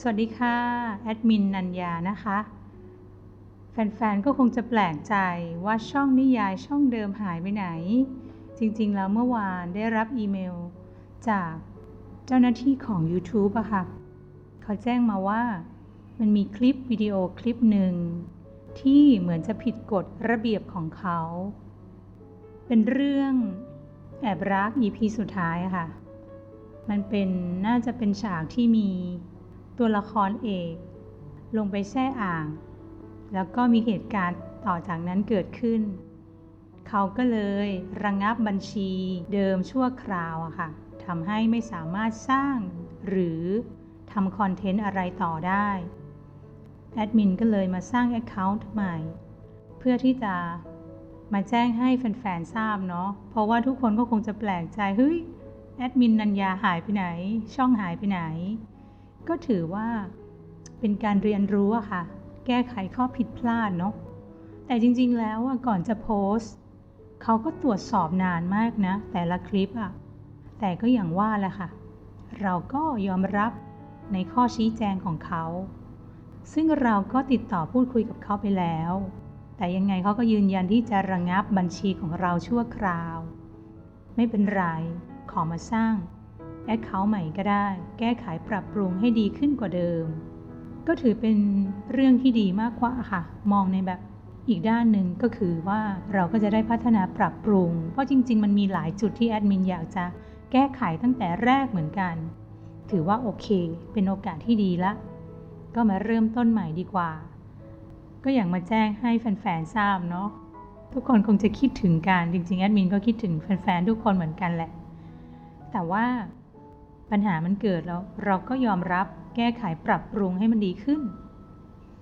สวัสดีค่ะ แอดมินนัญญานะคะ แฟนๆ ก็คงจะแปลกใจว่าช่องนิยายช่องเดิมหายไปไหน จริงๆ แล้วเมื่อวานได้รับอีเมล จากเจ้าหน้าที่ของ YouTube อะค่ะ เขาแจ้งมาว่ามันมีคลิปวิดีโอคลิปหนึ่ง ที่เหมือนจะผิดกฎระเบียบของเขา เป็นเรื่องแอบรัก EP สุดท้ายค่ะ มันเป็นน่าจะเป็นฉากที่มี ตัวละครเอก ลงไปแช่อ่าง แล้วก็มีเหตุการณ์ต่อจากนั้นเกิดขึ้น เขาก็เลยระงงับบัญชีเดิมชั่วคราวอะค่ะทำให้ไม่สามารถสร้างหรือทำคอนเทนต์อะไรต่อได้ แอดมินก็เลยมาสร้าง Account ใหม่ เพื่อที่จะมาแจ้งให้แฟนๆ ทราบเนาะ เพราะว่าทุกคนก็คงจะแปลกใจ เฮ้ย แอดมินนัญญาหายไปไหน ช่องหายไปไหน ก็ถือว่าเป็นการเรียนรู้อะค่ะ แก้ไขข้อผิดพลาดเนาะแต่จริงๆแล้วอะก่อนจะโพสต์เขาก็ตรวจสอบนานมากนะ แต่ละคลิปอะแต่ก็อย่างว่าแหละค่ะ เราก็ยอมรับในข้อชี้แจงของเขา ซึ่งเราก็ติดต่อพูดคุยกับเขาไปแล้ว แต่ยังไงเขาก็ยืนยันที่จะระงงับบัญชีของเราชั่วคราว ไม่เป็นไร ขอมาสร้าง แอคเคาท์ใหม่ก็ได้ แก้ไขปรับปรุงให้ดีขึ้นกว่าเดิม ก็ถือเป็นเรื่องที่ดีมากกว่าค่ะ มองในแบบอีกด้านหนึ่งก็คือว่าเราก็จะได้พัฒนาปรับปรุง เพราะจริง ๆ มันมีหลายจุดที่แอดมินอยากจะแก้ไขตั้งแต่แรกเหมือนกัน ถือว่าโอเค เป็นโอกาสที่ดีละ ก็มาเริ่มต้นใหม่ดีกว่า ก็อย่างมาแจ้งให้แฟนๆทราบเนาะทุกคนคงจะคิดถึงกันจริงๆแอดมินก็คิดถึงแฟนๆทุกคนเหมือนกันแหละ แต่ว่า ปัญหามันเกิดแล้วเราก็ยอมรับแก้ไขปรับปรุงให้มันดีขึ้น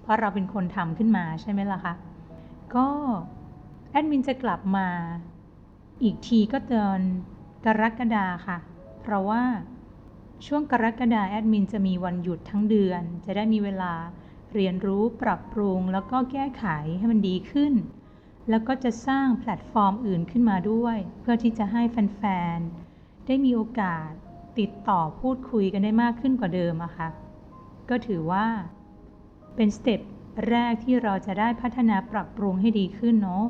เพราะเราเป็นคนทำขึ้นมาใช่ไหมล่ะคะ ก็แอดมินจะกลับมาอีกทีก็เดือนกรกฎาค่ะ เพราะว่าช่วงกรกฎาแอดมินจะมีวันหยุดทั้งเดือน จะได้มีเวลาเรียนรู้ปรับปรุง แล้วก็แก้ไขให้มันดีขึ้น แล้วก็จะสร้างแพลตฟอร์มอื่นขึ้นมาด้วย เพื่อที่จะให้แฟนๆ ได้มีโอกาส ติดต่อพูดคุยกันได้มากขึ้นกว่าเดิมอะค่ะ ก็ถือว่าเป็นสเต็ปแรกที่เราจะได้พัฒนาปรับปรุงให้ดีขึ้นเนาะ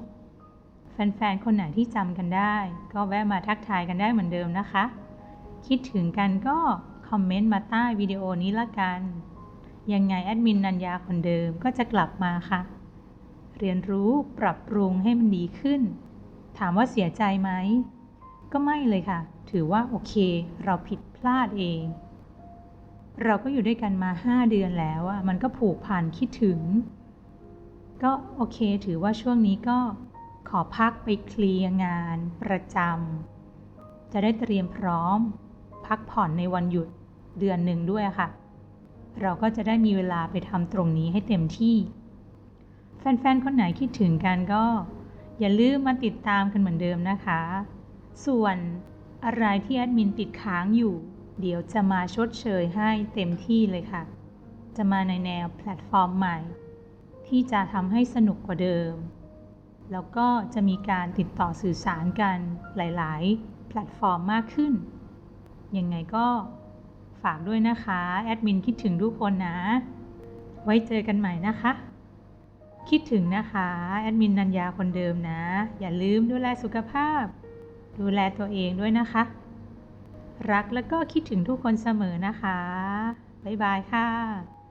แฟนๆ คนไหนที่จำกันได้ ก็แวะมาทักทายกันได้เหมือนเดิมนะคะ คิดถึงกันก็คอมเมนต์มาใต้วิดีโอนี้ละกัน ยังไงแอดมินนัญญาคนเดิมก็จะกลับมาค่ะ เรียนรู้ปรับปรุงให้มันดีขึ้น ถามว่าเสียใจไหม ก็ไม่เลยค่ะ ถือว่าโอเค เราผิดพลาดเอง เราก็อยู่ด้วยกันมา 5 เดือนแล้วอะมันก็ผูกพันคิดถึง ก็โอเค ถือว่าช่วงนี้ก็ขอพักไปเคลียร์งานประจำจะได้เตรียมพร้อม พักผ่อนในวันหยุดเดือนหนึ่งด้วยค่ะ เราก็จะได้มีเวลาไปทำตรงนี้ให้เต็มที่ แฟนๆ คนไหนคิดถึงกันก็ อย่าลืมมาติดตามกันเหมือนเดิมนะคะ ส่วนอะไรที่แอดมินติดค้างอยู่ เดี๋ยวจะมาชดเชยให้เต็มที่เลยค่ะ จะมาในแนวแพลตฟอร์มใหม่ ที่จะทำให้สนุกกว่าเดิม แล้วก็จะมีการติดต่อสื่อสารกันหลาย ๆ แพลตฟอร์มมากขึ้น ยังไงก็ฝากด้วยนะคะ แอดมินคิดถึงทุกคนนะ ไว้เจอกันใหม่นะคะ คิดถึงนะคะ แอดมินนัญญาคนเดิมนะ อย่าลืมดูแลสุขภาพ ดูแลตัวเองด้วยนะคะ รักแล้วก็คิดถึงทุกคนเสมอนะคะ บ๊ายบายค่ะ